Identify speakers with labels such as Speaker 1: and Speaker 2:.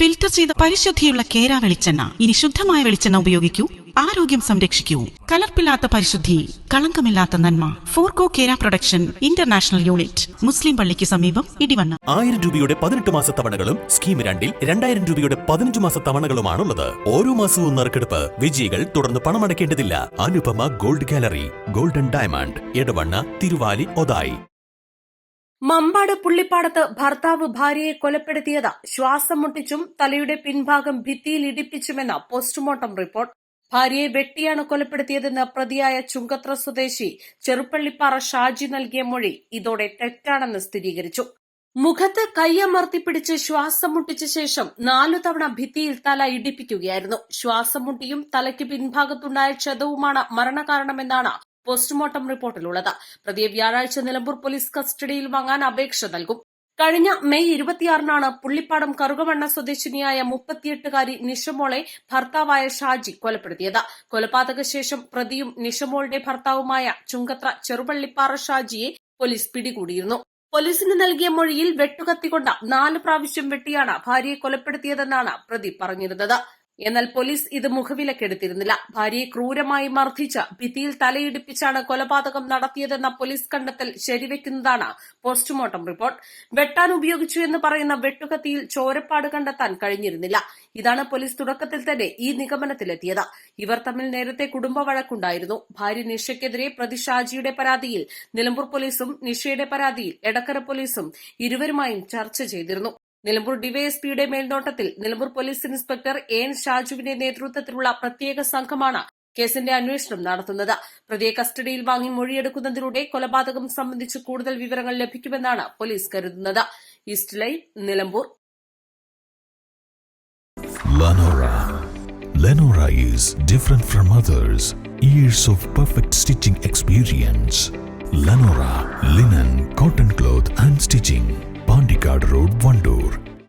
Speaker 1: Filter ചെയ്ത പരിശുദ്ധിയുള്ള കേര വെളിച്ചെണ്ണ. ഇനി ശുദ്ധമായ വെളിച്ചെണ്ണ ഉപയോഗിക്കൂ. ആരോഗ്യം സംരക്ഷിക്കൂ. കലർപ്പില്ലാത്ത പരിശുദ്ധി കളങ്കമില്ലാത്ത നന്മ. Forco Kera production international unit മുസ്ലിം പള്ളിക്ക് സമീപം ഇടിവണ്ണ.
Speaker 2: ആയിരം രൂപയുടെ പതിനെട്ട് മാസ തവണകളും സ്കീം രണ്ടിൽ രണ്ടായിരം രൂപയുടെ പതിനഞ്ച് മാസ തവണകളുമാണുള്ളത്. ഓരോ മാസവും നറുക്കെടുപ്പ്. വിജയികൾ തുടർന്ന് പണമടയ്ക്കേണ്ടതില്ല. Anupama gold gallery golden diamond Edavanna Thiruvali Othayi.
Speaker 3: Mampad പുള്ളിപ്പാടത്ത് ഭർത്താവ് ഭാര്യയെ കൊലപ്പെടുത്തിയത് ശ്വാസം മുട്ടിച്ചും തലയുടെ പിൻഭാഗം ഭിത്തിയിൽ ഇടിപ്പിച്ചുമെന്ന പോസ്റ്റ്മോർട്ടം റിപ്പോർട്ട്. ഭാര്യയെ വെട്ടിയാണ് കൊലപ്പെടുത്തിയതെന്ന് പ്രതിയായ ചുങ്കത്ര സ്വദേശി ചെറുപ്പള്ളിപ്പാറ ഷാജി നൽകിയ മൊഴി ഇതോടെ തെറ്റാണെന്ന് സ്ഥിരീകരിച്ചു. മുഖത്ത് കൈയമർത്തി പിടിച്ച് ശ്വാസം മുട്ടിച്ച ശേഷം നാലു തവണ ഭിത്തിയിൽ തല ഇടിപ്പിക്കുകയായിരുന്നു. ശ്വാസം മുട്ടിയും തലയ്ക്ക് പിൻഭാഗത്തുണ്ടായ ക്ഷതവുമാണ് മരണകാരണമെന്നാണ് പോസ്റ്റ്മോർട്ടം റിപ്പോർട്ടിലുള്ളത്. പ്രതിയെ വ്യാഴാഴ്ച നിലമ്പൂർ പോലീസ് കസ്റ്റഡിയിൽ വാങ്ങാൻ അപേക്ഷ നൽകും. കഴിഞ്ഞ മെയ് ഇരുപത്തിയാറിനാണ് പുള്ളിപ്പാടം കറുകമണ്ണ സ്വദേശിനിയായ മുപ്പത്തിയെട്ടുകാരി നിഷമോളെ ഭർത്താവായ ഷാജി കൊലപ്പെടുത്തിയത്. കൊലപാതക ശേഷം പ്രതിയും നിഷമോളുടെ ഭർത്താവുമായ ചുങ്കത്ര ചെറുപള്ളിപ്പാറ ഷാജിയെ പോലീസ് പിടികൂടിയിരുന്നു. പോലീസിന് നൽകിയ മൊഴിയിൽ വെട്ടുകത്തിക്കൊണ്ട നാല് പ്രാവശ്യം വെട്ടിയാണ് ഭാര്യയെ കൊലപ്പെടുത്തിയതെന്നാണ് പ്രതി പറഞ്ഞിരുന്നത്. എന്നാൽ പോലീസ് ഇത് മുഖവിലക്കെടുത്തിരുന്നില്ല. ഭാര്യയെ ക്രൂരമായി മർദ്ദിച്ച് ഭിത്തിയിൽ തലയിടിപ്പിച്ചാണ് കൊലപാതകം നടത്തിയതെന്ന പോലീസ് കണ്ടെത്തൽ ശരിവെക്കുന്നതാണ് പോസ്റ്റ്മോർട്ടം റിപ്പോർട്ട്. വെട്ടാൻ ഉപയോഗിച്ചു എന്ന് പറയുന്ന വെട്ടുകത്തിയിൽ ചോരപ്പാട് കണ്ടെത്താൻ കഴിഞ്ഞിരുന്നില്ല. ഇതാണ് പോലീസ് തുടക്കത്തിൽ തന്നെ ഈ നിഗമനത്തിലെത്തിയത്. ഇവർ തമ്മിൽ നേരത്തെ കുടുംബ വഴക്കുണ്ടായിരുന്നു. ഭാര്യ നിഷയ്ക്കെതിരെ പ്രതി ഷാജിയുടെ പരാതിയിൽ നിലമ്പൂർ പോലീസും നിഷയുടെ പരാതിയിൽ എടക്കര പോലീസും ഇരുവരുമായും ചർച്ച ചെയ്തിരുന്നു. നിലമ്പൂർ ഡിവൈഎസ്പിയുടെ മേൽനോട്ടത്തിൽ നിലമ്പൂർ പോലീസ് ഇൻസ്പെക്ടർ എൻ ഷാജുവിന്റെ നേതൃത്വത്തിലുള്ള പ്രത്യേക സംഘമാണ് കേസിന്റെ അന്വേഷണം നടത്തുന്നത് പ്രതിയെ കസ്റ്റഡിയിൽ വാങ്ങി മൊഴിയെടുക്കുന്നതിലൂടെ കൊലപാതകം സംബന്ധിച്ച് കൂടുതൽ വിവരങ്ങൾ ലഭിക്കുമെന്നാണ് പോലീസ് കരുതുന്നത് east line Nilambur
Speaker 4: Lenora. Is different from others. Years of perfect stitching experience. Lenora linen, cotton